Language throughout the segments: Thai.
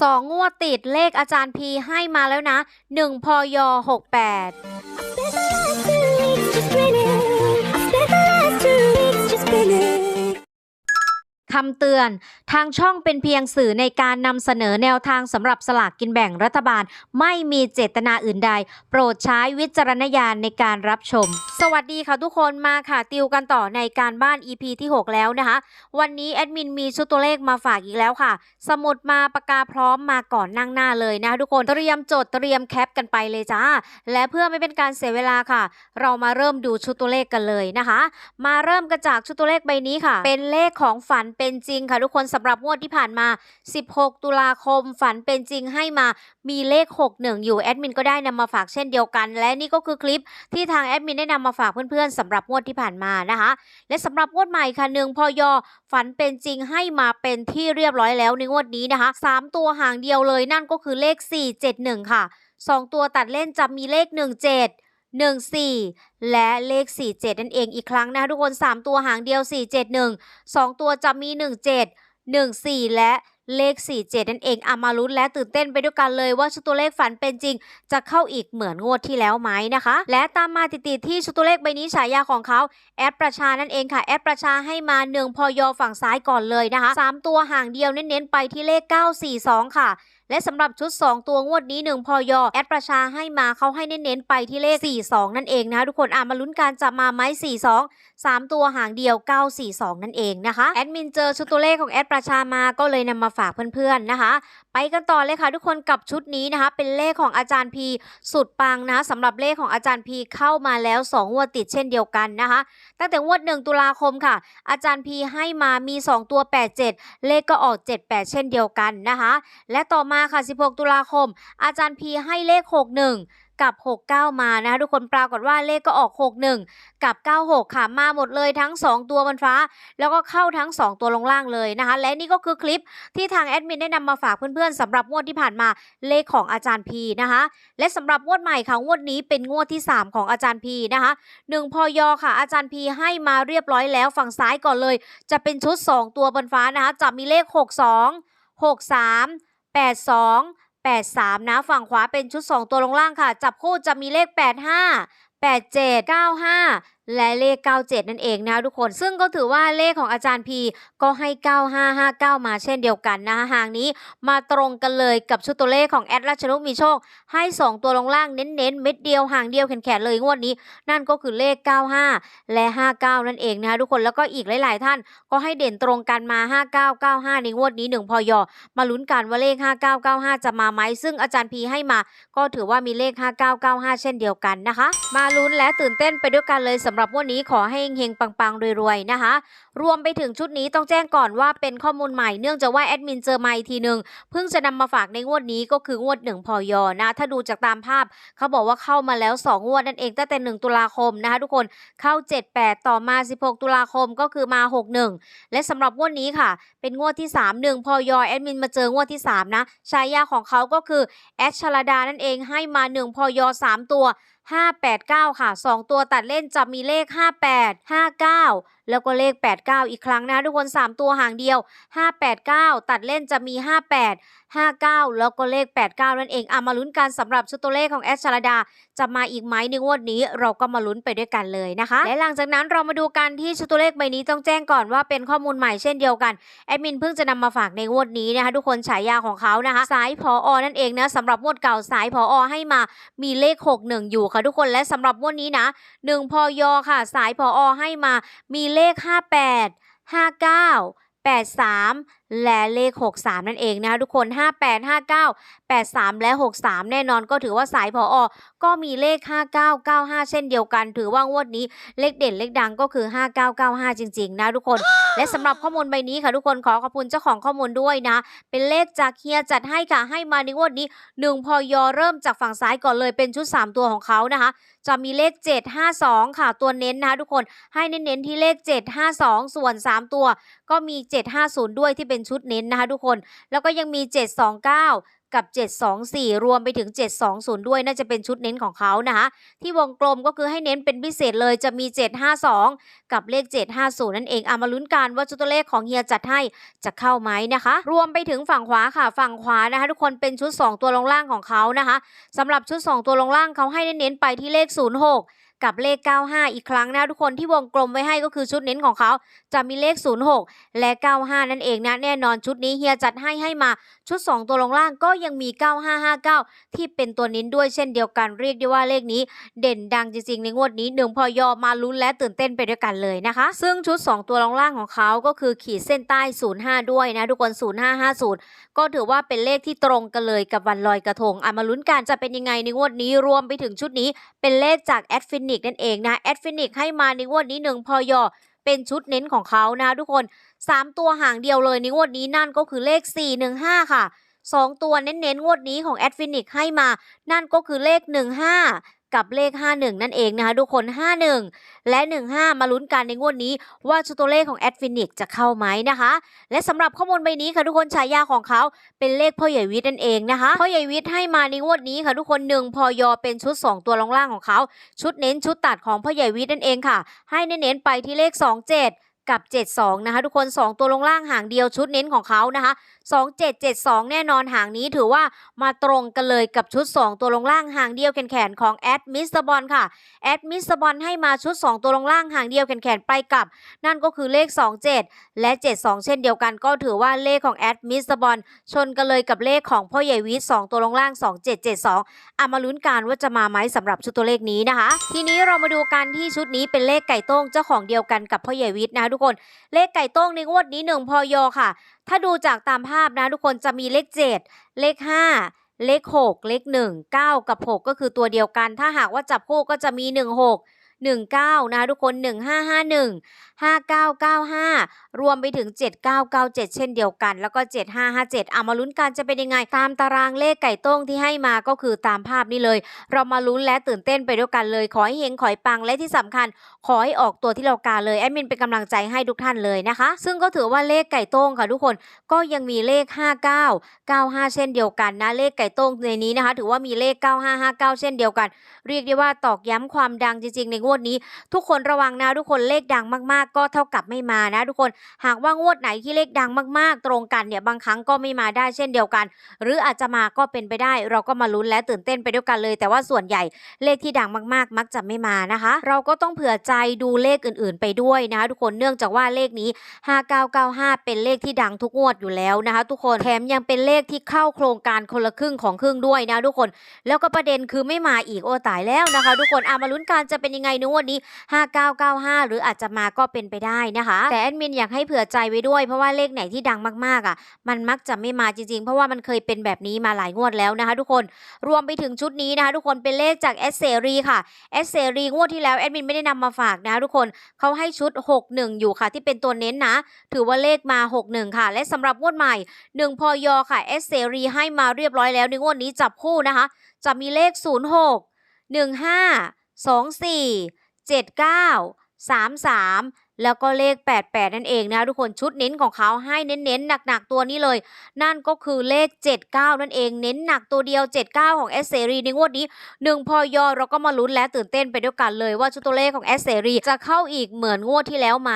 สองงวดติดเลขอาจารย์พีให้มาแล้วนะ 1พย68 คำเตือน ทางช่องเป็นเพียงสื่อในการนำเสนอแนวทางสำหรับสลากกินแบ่งรัฐบาล ไม่มีเจตนาอื่นใด โปรดใช้วิจารณญาณในการรับชม สวัสดีค่ะทุกคนมาค่ะ ติวกันต่อในการบ้าน EP ที่ 6 แล้วนะคะ วันนี้แอดมินมีชุดตัวเลขมาฝากอีกแล้วค่ะ สมุดมาปากกาพร้อมมาก่อนนั่งหน้าเลยนะคะทุกคนเตรียมจดเตรียมแคปกันไปเลยจ้า และเพื่อไม่เป็นการเสียเวลาค่ะ เรามาเริ่มดูชุดตัวเลขกันเลยนะคะ มาเริ่มกันจากชุดตัวเลขใบนี้ค่ะ เป็นเลขของฝันเป็นเป็นจริงค่ะทุกคนสำหรับงวดที่ผ่านมา 16 ตุลาคมฝันเป็นจริงให้มามีเลข 61 อยู่แอดมินก็ได้นำมาฝากเช่นเดียวกัน และนี่ก็คือคลิปที่ทางแอดมินได้นำมาฝากเพื่อนๆสำหรับงวดที่ผ่านมานะคะ และสำหรับงวดใหม่ค่ะหนึ่งพอยอฝันเป็นจริงให้มาเป็นที่เรียบร้อยแล้วในงวดนี้นะคะสามตัวห่างเดียวเลยนั่นก็คือเลข 471 ค่ะสองตัวตัดเล่นจะมีเลข 17 14 และเลข 47 นั่นเองอีกครั้งนะคะทุกคน 3 ตัวหางเดียว 471 2 ตัวจะมี 17 14 และเลข 47 นั่นเองอามาลุ้นและตื่นเต้นไปด้วยกันเลยว่าชุดตัวเลขฝันเป็นจริง จะเข้าอีกเหมือนงวดที่แล้วไหมนะคะ และตามมาติดๆที่ชุดตัวเลขใบนี้ฉายาของเขาแอดประชานั่นเองค่ะ แอดประชาให้มาหนึ่งพอยอฝั่งซ้ายก่อนเลยนะคะ 3 ตัวห่างเดียวเน้นๆไปที่เลข 942 ค่ะ และสำหรับชุด 2 ตัวงวดนี้ 1 พอยอแอดประชาให้มาเขาให้เน้นๆ ไปที่เลข 42 นั่นเองนะคะทุกคนอ่ามาลุ้นการจะมาไหม42 3 ตัวหางเดียว 942 นั่นเองนะคะแอดมินเจอชุดตัวเลขของแอดประชามาก็เลยนำมาฝากเพื่อนๆนะคะ ไปกันต่อเลยค่ะทุกคนกับชุดนี้นะคะ เป็นเลขของอาจารย์พีสุดปังนะสำหรับเลขของอาจารย์พีเข้ามาแล้ว2งวดติดเช่นเดียวกันนะคะตั้งแต่งวด 1 ตุลาคมค่ะ อาจารย์พีให้มามี 2 ตัว 87 เลขก็ออก 78 เช่นเดียวกันนะคะ และต่อมาค่ะ 16 ตุลาคม อาจารย์พีให้เลข 61 กับ 69 มานะคะทุกคนปรากฏว่าเลขก็ออก 61 กับ 96 ค่ะมาหมดเลยทั้ง 2 ตัวบนฟ้า แล้วก็เข้าทั้ง 2 ตัวลงล่างเลยนะคะ และนี่ก็คือคลิปที่ทางแอดมินได้นำมาฝากเพื่อนๆสำหรับงวดที่ผ่านมาเลขของอาจารย์พีนะคะ และสำหรับงวดใหม่ค่ะงวดนี้เป็นงวดที่ 3 ของอาจารย์พีนะคะ1พอยอค่ะ อาจารย์พีให้มาเรียบร้อยแล้วฝั่งซ้ายก่อนเลย จะเป็นชุด 2 ตัวบนฟ้านะคะจะมีเลข 62 63 82 83 นะ ฝั่งขวาเป็นชุด 2 ตัวลงล่างค่ะ จับคู่จะมีเลข 85 87 95 และเลข 97 นั่นเองนะทุกคน ซึ่งก็ถือว่าเลขของอาจารย์พีก็ให้ 9559 มาเช่นเดียวกันนะคะหางนี้มาตรงกันเลยกับชุดตัวเลขของแอดราชนุมีโชค ให้ 2 ตัวลงล่างเน้นๆ เม็ดเดียวหางเดียวแขนๆเลยงวดนี้ นั่นก็คือเลข 95 และ 59 นั่นเองนะคะทุกคนแล้วก็อีกหลายๆ ท่านก็ให้เด่นตรงกันมา 5995 ในงวดนี้ 1พอยอมาลุ้นกันว่าเลข 5995 จะมาไหมซึ่งอาจารย์พีให้มา ก็ถือว่ามีเลข 5995 เช่นเดียวกันนะคะมาลุ้นและตื่นเต้นไปด้วยกันเลยสำหรับวันนี้ขอให้เฮงๆปังๆรวยๆนะคะ รวมไปถึงชุดนี้ต้องแจ้งก่อนว่าเป็นข้อมูลใหม่เนื่องจากว่าแอดมินเจอมาอีกทีหนึ่งเพิ่งจะนำมาฝากในงวดนี้ก็คืองวด1พอยอนะ ถ้าดูจากตามภาพ เขาบอกว่าเข้ามาแล้ว 2 งวดนั่นเองตั้งแต่ 1 ตุลาคมนะคะทุกคนเข้า 78 ต่อมา 16 ตุลาคมก็คือมา 61 และสำหรับงวดนี้ค่ะ เป็นงวดที่ 3 1พอยอแอดมินมาเจองวดที่3นะฉายาของเขาก็คือแอดชลดานั่นเองให้มา1พอยอ3ตัว 589 ค่ะ 2 ตัวตัดเล่นจะมีเลข 58 59 แล้วก็เลข 89 อีกครั้งนะทุกคน 3 ตัวห่างเดียว 589 ตัดเล่นจะมี 58 59 แล้วก็เลข 89 นั่นเองเอามาลุ้นกันสำหรับชุดตัวเลขของแอดชลดา จะมาอีกไหมในงวดนี้เราก็มาลุ้นไปด้วยกันเลยนะคะ และหลังจากนั้นเรามาดูกันที่ชุดตัวเลขใบนี้ต้องแจ้งก่อนว่าเป็นข้อมูลใหม่เช่นเดียวกันแอดมินเพิ่งจะนำมาฝากในงวดนี้นะคะทุกคนฉายาของเขานะคะ สายพออนั่นเองนะสำหรับงวดเก่าสายพออให้มามีเลข 61 อยู่ค่ะทุกคนและสำหรับงวดนี้นะ1พอยอค่ะ สายพออให้มามีเลข 58 59 83และเลข 63 นั่นเองนะคะทุกคน 58 59 83 และ 63 แน่นอนก็ถือว่าสายพออก็มีเลข 5995 เช่นเดียวกัน ถือว่างวดนี้เลขเด่นเลขดังก็คือ 5995 จริง ๆ นะทุกคน และสำหรับข้อมูลใบนี้ค่ะทุกคนขอขอบคุณเจ้าของข้อมูลด้วยนะ เป็นเลขจากเฮียจัดให้ค่ะให้มาในงวดนี้ 1 พอยอเริ่มจากฝั่งซ้ายก่อนเลยเป็นชุด 3 ตัวของเขานะคะ จะมีเลข 752 ค่ะตัวเน้นนะคะทุกคนให้เน้นๆที่เลข 752 ส่วน 3 ตัว ก็มี 750 ด้วยที่เป็น็นชุดเน้นนะคะทุกคน แล้วก็ยังมี 729กับ 724 รวมไปถึง 720 ด้วย น่าจะเป็นชุดเน้นของเขานะคะที่วงกลมก็คือให้เน้นเป็นพิเศษเลยจะมี 752 กับเลข 750 นั่นเองเอามาลุ้นกันว่าชุดตัวเลขของเฮียจัดให้จะเข้าไหมนะคะ รวมไปถึงฝั่งขวาค่ะ ฝั่งขวานะคะ ทุกคนเป็นชุด 2 ตัวลงล่างของเขานะคะสำหรับชุด 2 ตัวลงล่างเขาให้เน้นๆไปที่เลข 06 กับเลข 95 อีกครั้งนะทุกคนที่วงกลมไว้ให้ก็คือชุดเน้นของเขา จะมีเลข 06 และ 95 นั่นเองนะแน่นอนชุดนี้เฮียจัดให้ให้มาชุด 2 ตัวลงล่างก็ยังมี 9559 ที่เป็นตัวเน้นด้วยเช่นเดียวกันเรียกได้ว่าเลขนี้ เด่นดังจริงๆในงวดนี้หนึ่งพอยอมาลุ้นและตื่นเต้นไปด้วยกันเลยนะคะ ซึ่งชุด 2 ตัวรองล่างของเขาก็คือขีดเส้นใต้ 05 ด้วยนะทุกคน 0550 ก็ถือว่าเป็นเลขที่ตรงกันเลยกับวันลอยกระทงอะมาลุ้นกันจะเป็นยังไงในงวดนี้รวมไปถึงชุดนี้เป็นเลขจากแอดฟินิกนั่นเองนะแอดฟินิกให้มาในงวดนี้หนึ่งพอยอเป็นชุดเน้นของเขานะทุกคน 3 ตัวห่างเดียวเลยในงวดนี้นั่นก็คือเลข 415 ค่ะ 2 ตัวเน้นๆงวดนี้ของแอดฟินิกให้มา นั่นก็คือเลข 15 กับเลข 51 นั่นเองนะคะทุกคน 51 และ 15 มาลุ้นกันในงวดนี้ ว่าชุดตัวเลขของแอดฟินิกจะเข้าไหมนะคะ และสำหรับข้อมูลใบนี้ค่ะทุกคนฉายาของเขาเป็นเลขพ่อใหญ่วิทย์นั่นเองนะคะพ่อใหญ่วิทย์ให้มาในงวดนี้ค่ะทุกคน1พอยอเป็นชุด 2 ตัวรองล่างของเขา ชุดเน้นชุดตัดของพ่อใหญ่วิทย์นั่นเองค่ะ ให้เน้นๆไปที่เลข 27 กับ 72 นะคะ ทุกคน 2 ตัวลงล่างหางเดียวชุดเน้นของเขานะคะ 2772 แน่นอนหางนี้ถือว่ามาตรงกันเลยกับชุด 2 ตัวลงล่างหางเดียวแขนๆของแอดมิสบอลค่ะแอดมิสบอลให้มาชุด 2 ตัวลงล่างหางเดียวแขนๆไปกับ นั่นก็คือเลข 27 และ 72 เช่นเดียวกันก็ถือว่าเลขของแอดมิสบอลชนกันเลยกับเลขของพ่อใหญ่วิทย์2ตัวลงล่าง 2772เอามาลุ้นกันว่าจะมาไหมสำหรับชุดตัวเลขนี้นะคะ ทีนี้เรามาดูกันที่ชุดนี้เป็นเลขไก่ต้งเจ้าของเดียวกันกับพ่อใหญ่วิทย์นะทุกคน เลขไก่ต้งในงวดนี้หนึ่งพอยอค่ะ ถ้าดูจากตามภาพนะทุกคนจะมีเลข 7 เลข 5 เลข 6 เลข 1 9 กับ 6 ก็คือตัวเดียวกัน ถ้าหากว่าจับคู่ก็จะมี 16 19นะคะทุกคน 1551 5995 รวมไปถึง 7997 เช่นเดียวกัน แล้วก็ 7557เอามาลุ้นกันจะเป็นยังไง ตามตารางเลขไก่ต้งที่ให้มาก็คือตามภาพนี้เลย เรามาลุ้นและตื่นเต้นไปด้วยกันเลย ขอให้เฮงขอให้ปังและที่สำคัญ ขอให้ออกตัวที่เราการเลยแอดมินเป็นกำลังใจให้ทุกท่านเลยนะคะ ซึ่งก็ถือว่าเลขไก่ต้งค่ะทุกคนก็ยังมีเลข 59 95 เช่นเดียวกันนะเลขไก่ต้งในนี้นะคะ ถือว่ามีเลข 9559 เช่นเดียวกัน เรียกได้ว่าตอกย้ำความดังจริงๆในงวดนี้ ทุกคนระวังนะทุกคนเลขดังมากๆ ก็เท่ากับไม่มานะ ทุกคนหากว่างวดไหนที่เลขดังมากๆ ตรงกันเนี่ยบางครั้งก็ไม่มาได้เช่นเดียวกัน หรืออาจจะมาก็เป็นไปได้ เราก็มาลุ้นและตื่นเต้นไปด้วยกันเลย แต่ว่าส่วนใหญ่เลขที่ดังมากๆ มักจะไม่มานะคะ เราก็ต้องเผื่อใจดูเลขอื่นๆ ไปด้วยนะคะทุกคนเนื่องจากว่าเลขนี้ 5995 เป็นเลขที่ดังทุกงวดอยู่แล้วนะคะ ทุกคนแถมยังเป็นเลขที่เข้าโครงการคนละครึ่งของครึ่งด้วยนะทุกคน แล้วก็ประเด็นคือไม่มาอีกโอ้ตายแล้วนะคะ ทุกคนอามาลุ้นกันจะเป็นยังไงในงวดนี้ 5995 หรืออาจจะมาก็เป็นไปได้นะคะ แต่แอดมินอยากให้เผื่อใจไว้ด้วยเพราะว่าเลขไหนที่ดังมากๆอะ มันมักจะไม่มาจริงๆ เพราะว่ามันเคยเป็นแบบนี้มาหลายงวดแล้วนะคะ ทุกคนรวมไปถึงชุดนี้นะคะ ทุกคนเป็นเลขจากเอสเซรีค่ะเอสเซรีงวดที่แล้วแอดมินไม่ได้นำมาฝากนะคะทุกคนเขาให้ชุด 61 อยู่ค่ะ ที่เป็นตัวเน้นนะ ถือว่าเลขมา 61 ค่ะ และสำหรับงวดใหม่ 1พอยอค่ะเอสเซรีให้มาเรียบร้อยแล้วในงวดนี้จับคู่นะคะ จะมีเลข 06 15 24 79 33 แล้วก็เลข 88 นั่นเองนะทุกคนชุดเน้นของเขาให้เน้นๆหนักๆตัวนี้เลย นั่นก็คือเลข 79 นั่นเอง เน้นหนักตัวเดียว 79 ของ S เ r รีในงวดนี้1พอยอเราก็มาลุ้นและตื่นเต้นไปด้วยกันเลยว่าชุดตัวเลขของ S เ r รีจะเข้าอีกเหมือนงวดที่แล้วไหม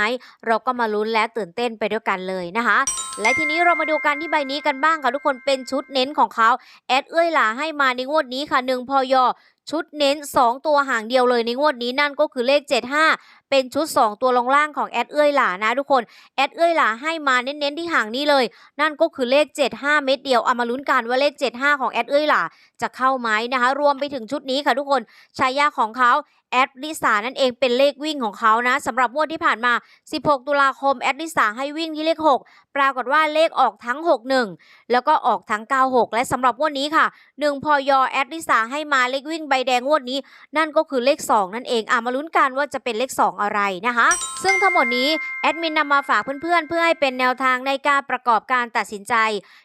เราก็มาลุ้นและตื่นเต้นไปด้วยกันเลยนะคะและทีนี้เรามาดูกันที่ใบนี้กันบ้างค่ะทุกคนเป็นชุดเน้นของเขาแอดเอ้ยหลาให้มาในงวดนี้ค่ะ1พอยอ ชุดเน้น 2 ตัวหางเดียวเลยในงวดนี้นั่นก็คือเลข 75เป็นชุด 2 ตัวลงล่างของแอดเอ้ยหลานะทุกคน แอดเอ้ยหลาให้มาเน้นๆที่หางนี้เลย นั่นก็คือเลข 75 เม็ดเดียวเอามาลุ้นกันว่าเลข 75 ของแอดเอ้ยหลาจะเข้าไหมนะคะ รวมไปถึงชุดนี้ค่ะทุกคนฉายาของเขาแอดลิสานั่นเองเป็นเลขวิ่งของเขานะสำหรับงวดที่ผ่านมา 16 ตุลาคมแอดลิสาให้วิ่งที่เลข 6 ปรากฏว่าเลขออกทั้ง 61 แล้วก็ออกทั้ง 96 และสำหรับงวดนี้ค่ะ 1 พอยอแอดลิสาให้มาเลขวิ่งใบแดงงวดนี้ นั่นก็คือเลข 2 นั่นเองอะมาลุ้นกันว่าจะเป็นเลข 2อะไรนะคะ ซึ่งทั้งหมดนี้แอดมินนำมาฝากเพื่อนๆ เพื่อให้เป็นแนวทางในการประกอบการตัดสินใจ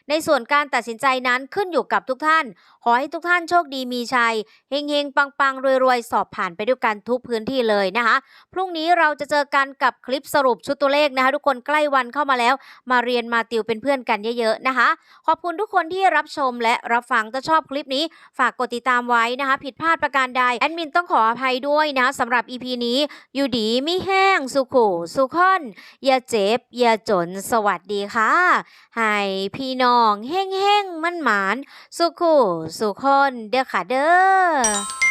ในส่วนการตัดสินใจนั้นขึ้นอยู่กับทุกท่าน ขอให้ทุกท่านโชคดีมีชัยเฮงๆปังๆรวยๆ สอบผ่านไปด้วยกันทุกพื้นที่เลยนะคะพรุ่งนี้เราจะเจอกันกับคลิปสรุปชุดตัวเลขนะคะ ทุกคนใกล้วันเข้ามาแล้ว มาเรียนมาติวเป็นเพื่อนกันเยอะๆนะคะ ขอบคุณทุกคนที่รับชมและรับฟังถ้าชอบคลิปนี้ ฝากกดติดตามไว้นะคะ ผิดพลาดประการใดแอดมินต้องขออภัยด้วยนะสำหรับ EP นี้อยู่ดีไม่แห้งสุขุสุขอนอย่าเจ็บอย่าจนสวัสดีค่ะให้พี่น้องเฮ่งเฮงๆมั่นหมานสุขุสุขคนเด้อค่ะเด้อ